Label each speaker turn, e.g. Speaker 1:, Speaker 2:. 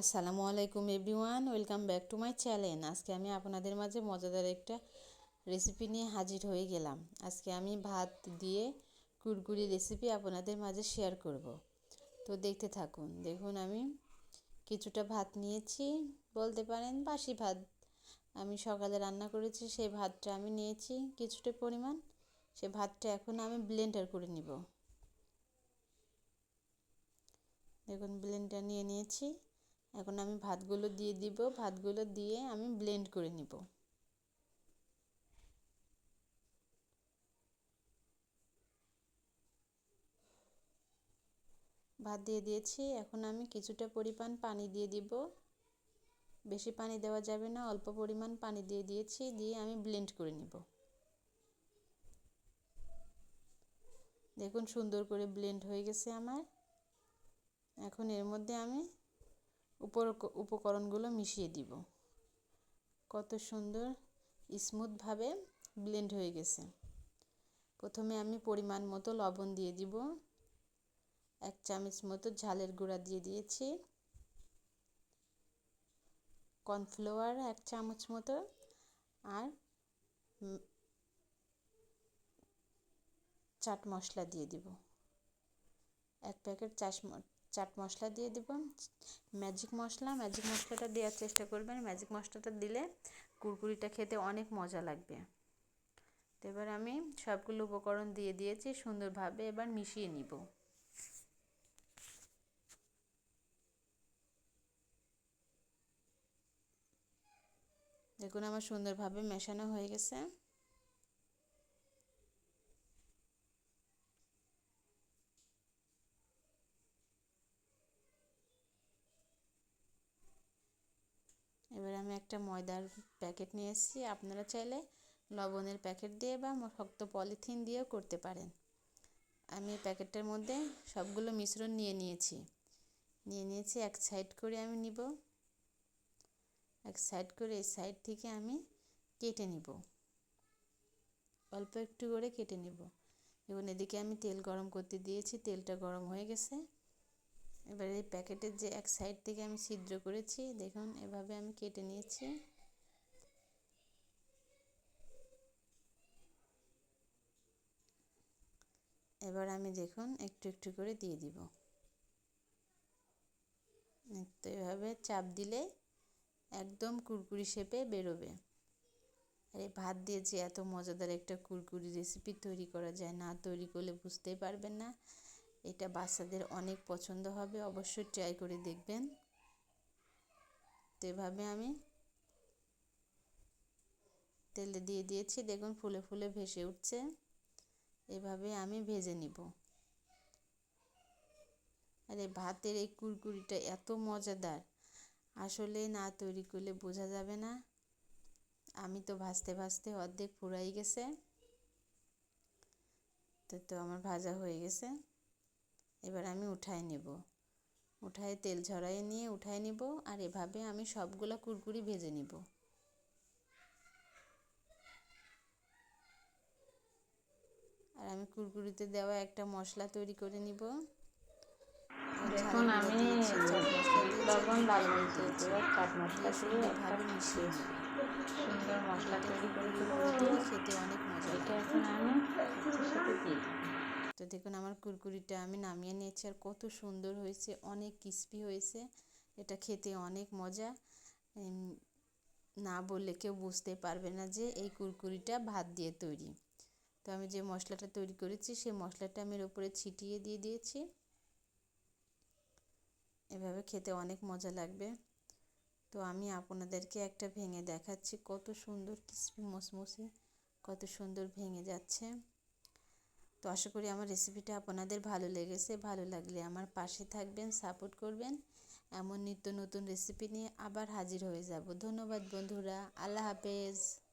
Speaker 1: আসসালামু আলাইকুম everyone, welcome back to my channel. আজকে আমি আপনাদের মাঝে মজাদার একটা রেসিপি নিয়ে হাজির হয়ে গেলাম। আজকে আমি ভাত দিয়ে কুরকুরি রেসিপি আপনাদের মাঝে শেয়ার করব। তো দেখতে থাকুন, দেখুন আমি কিছুটা ভাত নিয়েছি, বলতে পারেন বাসি ভাত। আমি সকালে রান্না করেছি, সেই ভাতটা আমি নিয়েছি কিছুটা পরিমাণ। সে ভাতটা এখন আমি ব্লেন্ডার করে নিব। দেখুন, ব্লেন্ডার নিয়ে নিয়েছি। এখন আমি ভাতগুলো দিয়ে দিব, ভাতগুলো দিয়ে আমি ব্লেন্ড করে নিব। ভাত দিয়ে দিয়েছি, এখন আমি কিছুটা পরিমাণ পানি দিয়ে দিব। বেশি পানি দেওয়া যাবে না, অল্প পরিমাণ পানি দিয়ে দিয়েছি, দিয়ে আমি ব্লেন্ড করে নিব। দেখুন সুন্দর করে ব্লেন্ড হয়ে গেছে আমার। এখন এর মধ্যে আমি উপর উপকরণগুলো মিশিয়ে দিব। কত সুন্দর, স্মুথভাবে ব্লেন্ড হয়ে গেছে। প্রথমে আমি পরিমাণ মতো লবণ দিয়ে দিব। এক চামচ মতো ঝালের গুঁড়া দিয়ে দিয়েছি। কর্নফ্লাওয়ার এক চামচ মতো। আর চাট মশলা দিয়ে দিব। এক প্যাকেট চাষ চাট মশলা দিয়ে দেব। ম্যাজিক মশলা, ম্যাজিক মশলাটা দেওয়ার চেষ্টা করবেন। ম্যাজিক মশলাটা দিলে কুরকুরিটা খেতে অনেক মজা লাগবে। তো এবার আমি সবগুলো উপকরণ দিয়ে দিয়েছি, সুন্দরভাবে এবার মিশিয়ে নিব। দেখুন আমার সুন্দরভাবে মেশানো হয়ে গেছে। এবার আমি একটা ময়দার প্যাকেট নিয়ে এসেছি। আপনারা চাইলে লবণের প্যাকেট দিয়ে বা শক্ত পলিথিন দিয়েও করতে পারেন। আমি প্যাকেটটার মধ্যে সবগুলো মিশ্রণ নিয়ে নিয়েছি। নিয়ে নিয়েছি, এক সাইড করে আমি নিব। এক সাইড করে এই সাইড থেকে আমি কেটে নিব। অল্প একটু করে কেটে নিব। এবং এদিকে আমি তেল গরম করতে দিয়েছি। তেলটা গরম হয়ে গেছে। এবার এই প্যাকেটের যে এক সাইড থেকে আমি ছিদ্র করেছি, দেখুন, এভাবে আমি কেটে নিয়েছি। এবার আমি দেখুন, একটু একটু করে দিয়ে দিব। তো এভাবে চাপ দিলে একদম কুরকুরি শেপে বেরোবে। আর এই ভাত দিয়ে যে এত মজাদার একটা কুরকুরি রেসিপি তৈরি করা যায়, না তৈরি করলে বুঝতেই পারবেন না। এটা বাচ্চাদের অনেক পছন্দ হবে, অবশ্যই ট্রাই করে দেখবেন। তো এভাবে আমি তেলে দিয়ে দিয়েছি, দেখুন ফুলে ফুলে ভেসে উঠছে। এভাবে আমি ভেজে নিব। আর এই ভাতের এই কুরকুরিটা এত মজাদার, আসলে না তৈরি করলে বোঝা যাবে না। আমি তো ভাজতে ভাজতে অর্ধেক ফুরাই গেছে। তো তো আমার ভাজা হয়ে গেছে। এবার আমি উঠাই নেব। উঠায় তেল ঝরাই নিয়ে উঠাই নিব আর এভাবে আমি সবগুলো কুরকুরি ভেজে নিব। আর আমি কুরকুরিতে দেওয়া একটা মশলা তৈরি করে নিব।
Speaker 2: দেখুন আমি লবণ লাল মরিচ চাট মশলা দিয়ে
Speaker 1: ভাবে মিশিয়ে
Speaker 2: সুন্দর মশলা তৈরি করে
Speaker 1: খেতে অনেক মজা
Speaker 2: এটা এখন আমি সাথে দিয়ে
Speaker 1: তো দেখুন আমার কুরকুরিটা আমি নামিয়ে নিয়েছি আর কত সুন্দর হয়েছে, অনেক ক্রিস্পি হয়েছে। এটা খেতে অনেক মজা। না বললে কেউ বুঝতে পারবে না যে এই কুরকুরিটা ভাত দিয়ে তৈরি। তো আমি যে মশলাটা তৈরি করেছি, সেই মশলাটা আমি এর উপরে ছিটিয়ে দিয়ে দিয়েছি। এভাবে খেতে অনেক মজা লাগবে। তো আমি আপনাদেরকে একটা ভেঙে দেখাচ্ছি, কত সুন্দর ক্রিসপি মসমসে কত সুন্দর ভেঙে যাচ্ছে। তো আশা করি আমার রেসিপিটা আপনাদের ভালো লেগেছে, ভালো লাগলে আমার পাশে থাকবেন সাপোর্ট করবেন। এমন নিত্য নতুন রেসিপি নিয়ে আবার হাজির হয়ে যাব। ধন্যবাদ বন্ধুরা, আল্লাহ হাফেজ।